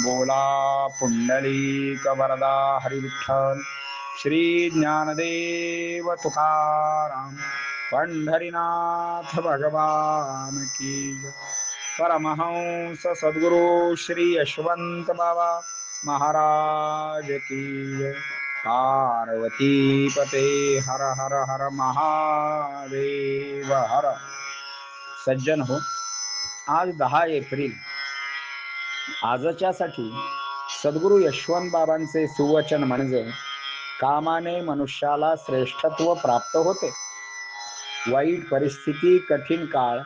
बोला पुंडलिक वरदा हरिविठ्ठल श्री ज्ञानदेव तुकाराम पंढरीनाथ भगवान की परमहंस सद्गुरु श्री यशवंत बाबा महाराज की पार्वती पते हर हर हर महादेव हर। सज्जन हो आज दहा एप्रिल आजच्यासाठी सद्गुरु यशवंत बाबांचे सुवचन म्हणजे कामाने मनुष्याला श्रेष्ठत्व प्राप्त होते. वाईट परिस्थिती कठीण काळ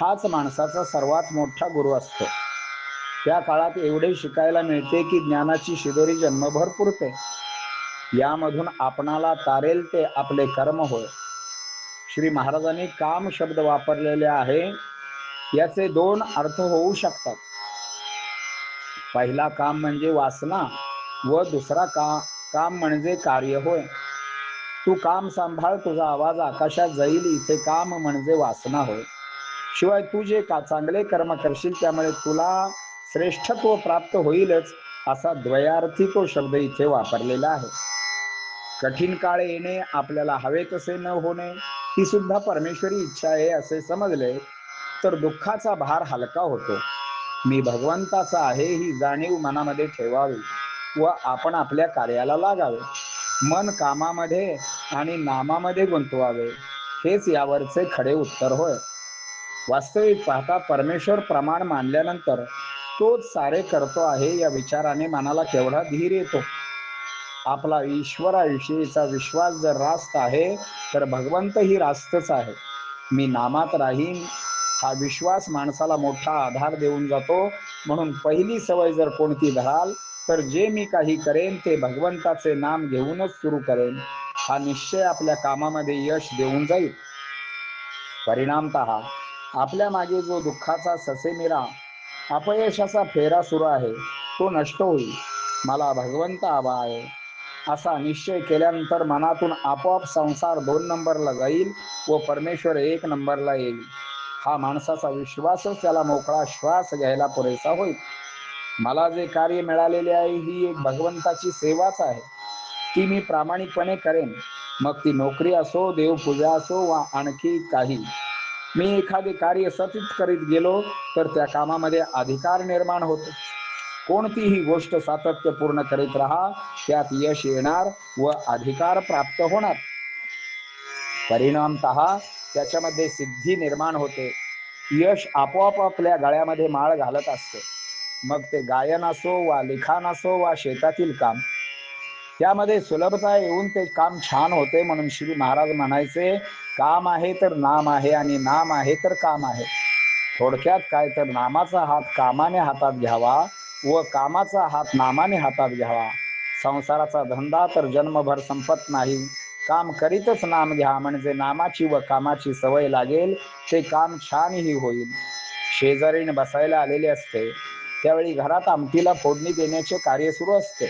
हाच माणसाचा सर्वात मोठा गुरु असतो. त्या काळात एवढे शिकायला मिळते की ज्ञानाची शिदोरी जन्मभर पुरते. यामधून आपणाला तारेल ते आपले कर्म होय. श्री महाराजांनी काम शब्द वापरलेले आहे. याचे दोन अर्थ होऊ शकतात. पहिला काम म्हणजे वासना व दुसरा का काम म्हणजे कार्य होय. तू काम सांभाळ तुझा आवाज आकाशात जाईल इथे काम म्हणजे वासना होय. शिवाय तू जे का चांगले कर्म करशील त्यामुळे तुला श्रेष्ठत्व प्राप्त होईलच असा द्वयार्थी तो शब्द इथे वापरलेला आहे. कठीण काळ येणे आपल्याला हवे तसे न होणे ही सुद्धा परमेश्वरी इच्छा आहे असे समजले तर दुःखाचा भार हलका होतो. मी भगवंताचा आहे ही जाणीव मनामध्ये ठेवावी व आपण आपल्या कार्याला लागावे. मन कामामध्ये आणि नामामध्ये गुंतवावे हेच यावरचे खडे उत्तर होय. वास्तविक पाहता परमेश्वर प्रमाण मानल्यानंतर तोच सारे करतो आहे या विचाराने मनाला केवढा धीर येतो. आपला ईश्वराविषयीचा विश्वास जर रास्त आहे तर भगवंत ही रास्तच आहे. मी नामात राहीन हा विश्वास माणसाला मोठा आधार देऊन जातो. म्हणून पहिली सवय जर कोणती धराल तर जे मी काही करेन ते भगवंताचे नाम घेऊनच सुरू करेन. हा निश्चय आपल्या कामामध्ये यश देऊन जाईल. परिणामत आपल्या मागे जो दुःखाचा ससेमिरा अपयशाचा फेरा सुरू आहे तो नष्ट होईल. मला भगवंत हवा आहे. असा निश्चय केल्यानंतर मनातून आपोआप संसार दोन नंबरला जाईल व परमेश्वर एक नंबरला येईल. हा माणसाचा विश्वासच त्याला मोकळा श्वास घ्यायला पुरेसा होईल. मला जे कार्य मिळालेले आहे ही एक भगवंताची सेवाच आहे. ती मी प्रामाणिकपणे करेन. मग ती नोकरी असो देवपूजा असो वा आणखी काही. मी एखादे कार्य सतत करीत गेलो तर त्या कामामध्ये अधिकार निर्माण होतो. कोणतीही गोष्ट सातत्यपूर्ण करीत राहा त्यात यश येणार व अधिकार प्राप्त होणार. परिणामत त्याच्यामध्ये सिद्धी निर्माण होते. यश आपोआप आपल्या गळ्यामध्ये माळ घालत असते. मग ते गायन असो वा लिखाण असो वा शेतातील काम त्यामध्ये सुलभता येऊन ते काम छान होते म्हणून श्री महाराज म्हणायचे काम आहे तर नाम आहे आणि नाम आहे तर काम आहे. थोडक्यात काय तर नामाचा हात कामाने हातात घ्यावा व कामाचा हात नामाने हातात घ्यावा. संसाराचा धंदा तर जन्मभर संपत नाही. काम करीतच नाम घ्या म्हणजे नामाची व कामाची सवय लागेल ते काम छानही होईल. शेजारीने बसायला आलेले असते. त्यावेळी घरात आमटीला फोडणी देण्याचे कार्य सुरू असते.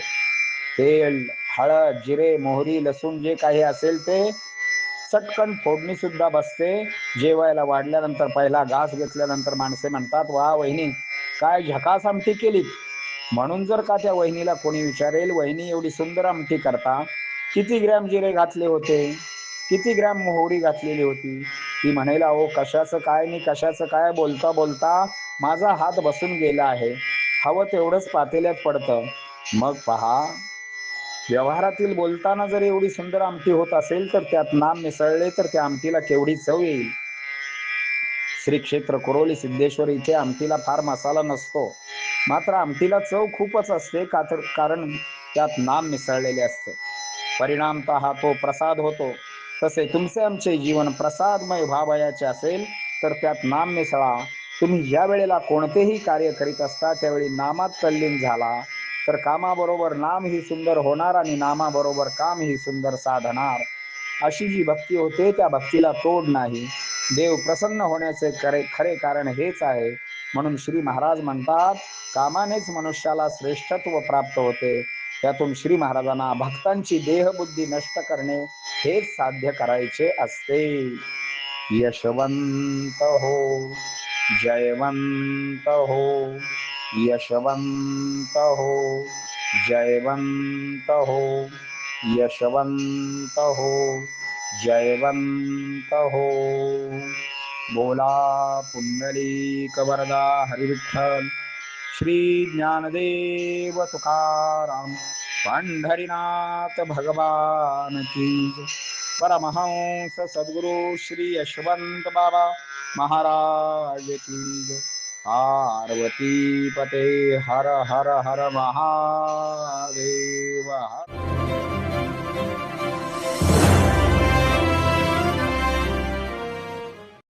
तेल हळद जिरे मोहरी लसूण जे काही असेल ते चटकन फोडणी सुद्धा बसते. जेवायला वाढल्यानंतर पहिला घास घेतल्यानंतर माणसे म्हणतात वा वहिनी काय झकास आमटी केली म्हणून जर का त्या वहिनीला कोणी विचारेल वहिनी एवढी सुंदर आमटी करता. किती ग्रॅम जिरे घातले होते? किती ग्रॅम मोहरी घातलेली होती? ती म्हणायला अहो कशाचं काय नाही कशाचं काय? बोलता बोलता माझा हात बसून गेला आहे. हवं तेवढंच पातेल्यात पडतं. मग पहा व्यवहारातील बोलताना जर एवढी सुंदर आमटी होत असेल तर त्यात नाम मिसळले तर त्या आमटीला केवढी चव येईल? श्री क्षेत्र कुरोली सिद्धेश्वर इथे आमटीला फार मसाला नसतो. मात्र आमटीला चव खूपच असते का तर कारण त्यात नाम मिसळलेले असते. परिणामतः हा तो प्रसाद होतो. तसे तुमचे आमचे जीवन प्रसादमय व्हावयाचे असेल तर त्यात नाम मिसळा तुम्ही ज्या वेळेला कोणतेही कार्य करीत असता त्यावेळी नामात तल्लीन झाला. तर कामाबरोबर नाम ही सुंदर होणार आणि नामाबरोबर काम ही सुंदर साधणार. अशी जी भक्ती होते त्या भक्तीला तोड नाही. देव प्रसन्न होण्याचे खरे खरे कारण हेच आहे. म्हणून श्री महाराज म्हणतात कामानेच मनुष्याला श्रेष्ठत्व प्राप्त होते. त्यातून श्री महाराजांना भक्तांची देहबुद्धी नष्ट करणे हेच साध्य करायचे असते. यशवंत हो जयवंत हो यशवंत हो जयवंत हो यशवंत हो जयवंत हो. बोला पुंडलिक वरदा हरिविठ्ठल श्री ज्ञानदेव तुकाराम पंढरीनाथ भगवान की परमहंस सद्गुरु श्री यशवंत बाबा महाराज की पार्वती पते हर हर हर महादेव। हर